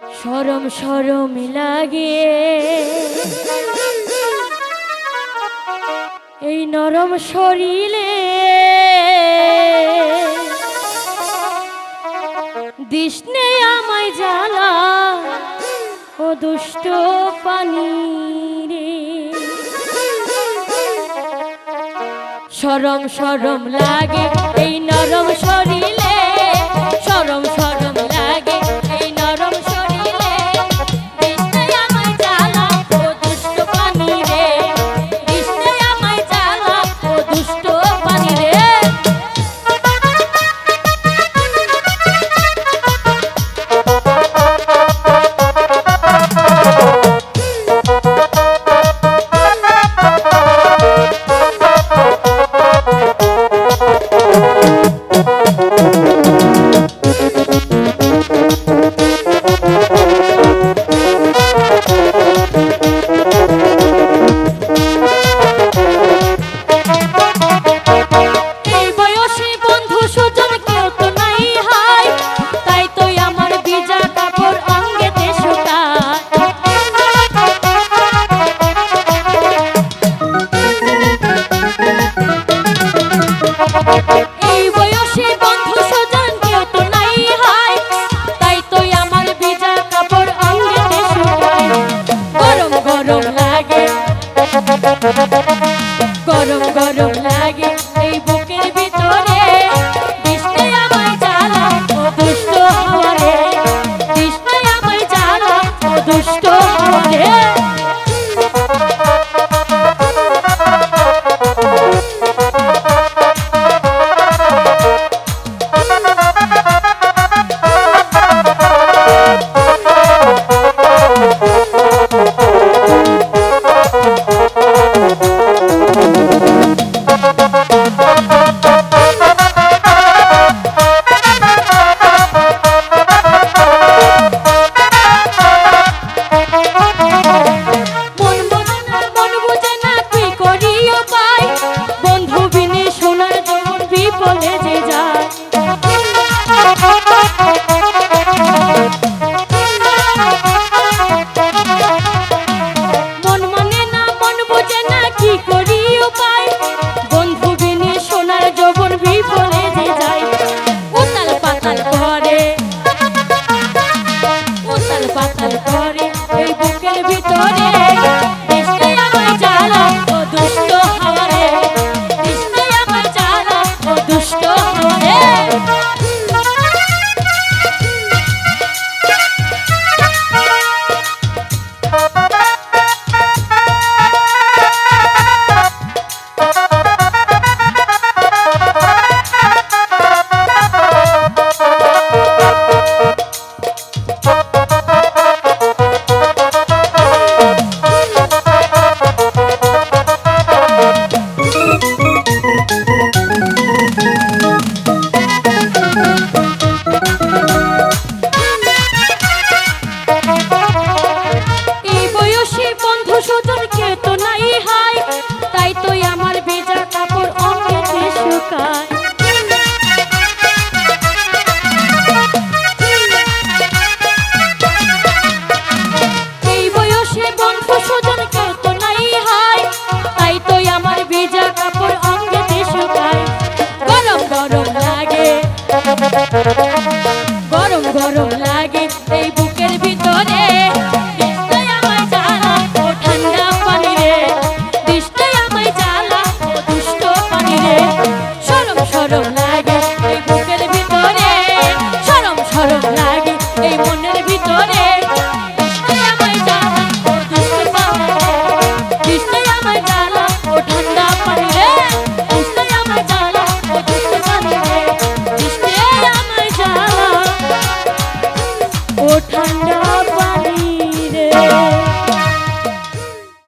সরম সরম লাগে। এই নরম শরীরে দৃষ্ণে আমায় জ্বালা ও দুষ্ট পানি রে। সরম সরম লাগে, এই নরম গরম গরম I'm at Salvatore, party. তো নাই হাই তাই তো আমার llorona.